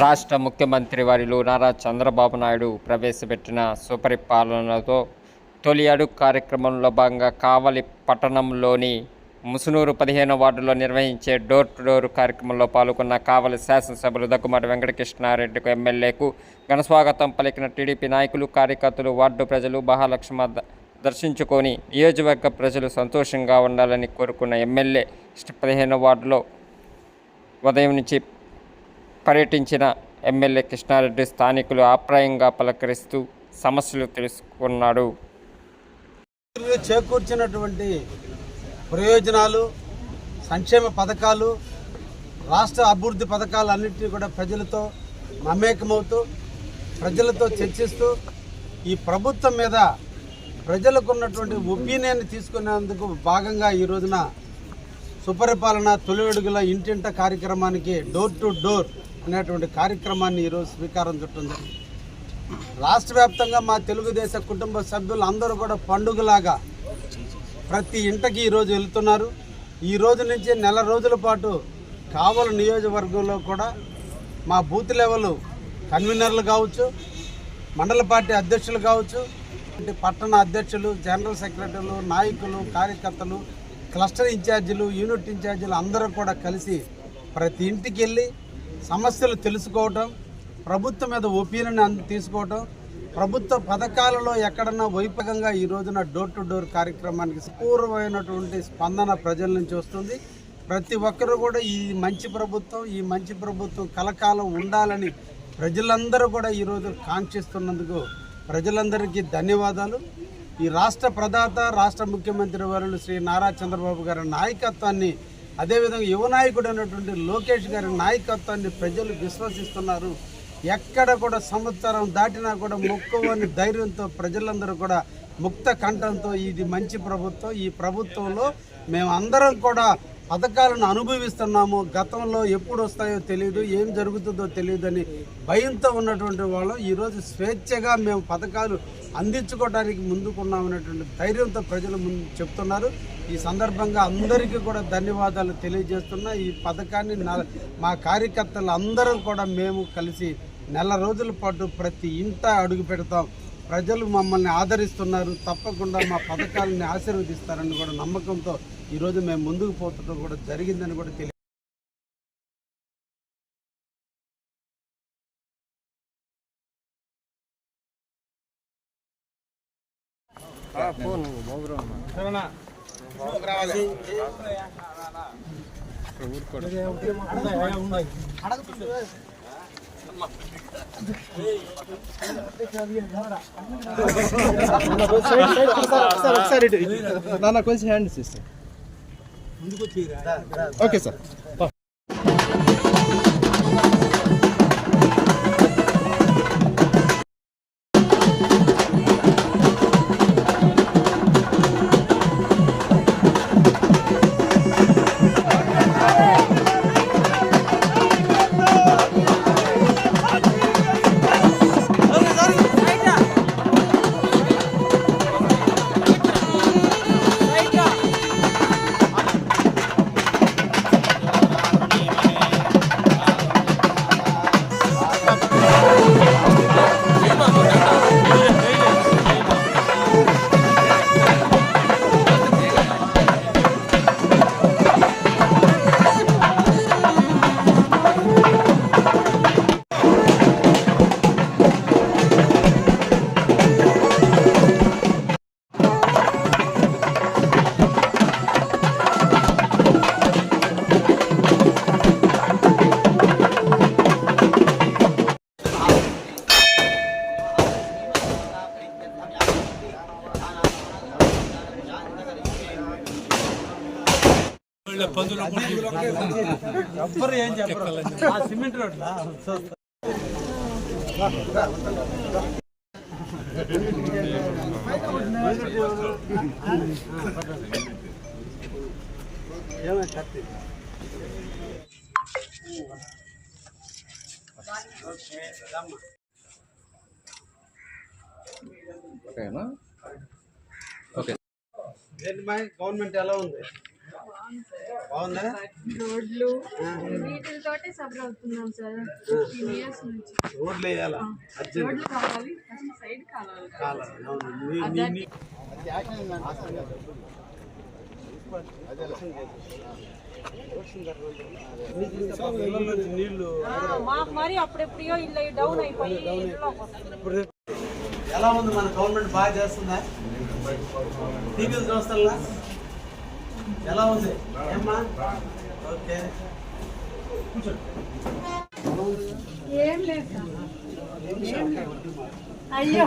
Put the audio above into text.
రాష్ట్ర ముఖ్యమంత్రి వారిలు నారా చంద్రబాబు నాయుడు ప్రవేశపెట్టిన సుపరిపాలనతో తొలి అడుగు కార్యక్రమంలో భాగంగా కావలి పట్టణంలోని ముసునూరు పదిహేను వార్డులో నిర్వహించే డోర్ టు డోర్ కార్యక్రమంలో పాల్గొన్న కావలి శాసనసభ్యులు దగ్గుమాటి వెంకటకృష్ణారెడ్డికు ఎమ్మెల్యేకు ఘనస్వాగతం పలికిన టీడీపీ నాయకులు కార్యకర్తలు వార్డు ప్రజలు మహాలక్ష్మ ద- దర్శించుకొని నియోజకవర్గ ప్రజలు సంతోషంగా ఉండాలని కోరుకున్న ఎమ్మెల్యే పదిహేను వార్డులో ఉదయం నుంచి పర్యటించిన ఎమ్మెల్యే కృష్ణారెడ్డి స్థానికులు ఆప్యాయంగా పలకరిస్తూ సమస్యలు తెలుసుకున్నాడు. చేకూర్చినటువంటి ప్రయోజనాలు సంక్షేమ పథకాలు రాష్ట్ర అభివృద్ధి పథకాలు అన్నింటినీ కూడా ప్రజలతో మమేకమవుతూ ప్రజలతో చర్చిస్తూ ఈ ప్రభుత్వం మీద ప్రజలకు ఉన్నటువంటి ఒపీనియన్ తీసుకునేందుకు భాగంగా ఈ రోజున సుపరిపాలన తొలి అడుగుల ఇంటింట కార్యక్రమానికి డోర్ టు డోర్ అనేటువంటి కార్యక్రమాన్ని ఈరోజు స్వీకారం చుట్టింది రాష్ట్ర వ్యాప్తంగా మా తెలుగుదేశ కుటుంబ సభ్యులు అందరూ కూడా పండుగలాగా ప్రతి ఇంటికి ఈరోజు వెళ్తున్నారు. ఈ రోజు నుంచి నెల రోజుల పాటు కావలి నియోజకవర్గంలో కూడా మా బూత్ లెవెల్ కన్వీనర్లు కావచ్చు మండల పార్టీ అధ్యక్షులు కావచ్చు అంటే పట్టణ అధ్యక్షులు జనరల్ సెక్రటరీలు నాయకులు కార్యకర్తలు క్లస్టర్ ఇన్ఛార్జీలు యూనిట్ ఇన్ఛార్జీలు అందరూ కూడా కలిసి ప్రతి ఇంటికి వెళ్ళి సమస్యలు తెలుసుకోవటం ప్రభుత్వం మీద ఒపీనియన్ తీసుకోవటం ప్రభుత్వ పథకాలలో ఎక్కడన్నా వైపకంగా ఈ రోజున డోర్ టు డోర్ కార్యక్రమానికి పూర్వమైనటువంటి స్పందన ప్రజల నుంచి వస్తుంది. ప్రతి ఒక్కరూ కూడా ఈ మంచి ప్రభుత్వం ఈ మంచి ప్రభుత్వం కలకాలం ఉండాలని ప్రజలందరూ కూడా ఈరోజు కాంక్షిస్తున్నందుకు ప్రజలందరికీ ధన్యవాదాలు. ఈ రాష్ట్ర ప్రదాత రాష్ట్ర ముఖ్యమంత్రి వారు శ్రీ నారా చంద్రబాబు గారి నాయకత్వాన్ని అదేవిధంగా యువ నాయకుడు అయినటువంటి లోకేష్ గారి నాయకత్వాన్ని ప్రజలు విశ్వసిస్తున్నారు. ఎక్కడ కూడా సంవత్సరం దాటినా కూడా మొక్కువని ధైర్యంతో ప్రజలందరూ కూడా ముక్త కంఠంతో ఇది మంచి ప్రభుత్వం. ఈ ప్రభుత్వంలో మేము అందరం కూడా పథకాలను అనుభవిస్తున్నాము గతంలో ఎప్పుడు వస్తాయో తెలియదు ఏం జరుగుతుందో తెలియదని భయంతో ఉన్నటువంటి వాళ్ళు. ఈరోజు స్వేచ్ఛగా మేము పథకాలు అందించుకోవడానికి ముందుకున్నామనేటువంటి ధైర్యంతో ప్రజలు ముందు చెప్తున్నారు. ఈ సందర్భంగా అందరికీ కూడా ధన్యవాదాలు తెలియజేస్తున్నా. ఈ పథకాన్ని మా కార్యకర్తలు అందరం కూడా మేము కలిసి నెల రోజుల పాటు ప్రతి ఇంట అడుగు పెడతాం. ప్రజలు మమ్మల్ని ఆదరిస్తున్నారు. తప్పకుండా మా పథకాలని ఆశీర్వదిస్తారని కూడా నమ్మకంతో ఈరోజు మేము ముందుకు పోతుండడం కూడా జరిగిందని కూడా తెలియ నాన్న కొంచెం hand sister okay sir. ఎవ్వరు ఏం చెప్పరు. ఆ సిమెంట్ రోడ్లా ఏమైనా కత్తి ఓకేనా? ఓకే. గవర్నమెంట్ ఎలా ఉంది? రోడ్లు. వీటితోటే సఫర్ అవుతున్నాం సార్. ఫిఫ్టీన్ ఇయర్స్ నుంచి. రోడ్లు వేయాలా? రోడ్లు కావాలి. సైడ్ కావాలి మాకు మరి అప్పుడెప్పుడో ఇల్లు డౌన్ అయిపోయి ఇంట్లోకి వస్తుంది. ఇప్పుడు ఎలా ఉంది మన గవర్నమెంట్ బాగా చేస్తుందా? టీవీలు చూస్తారా? ఎలా ఉంది? ఏమ్మా? ఓకే. ఏం లేదు. అయ్యో.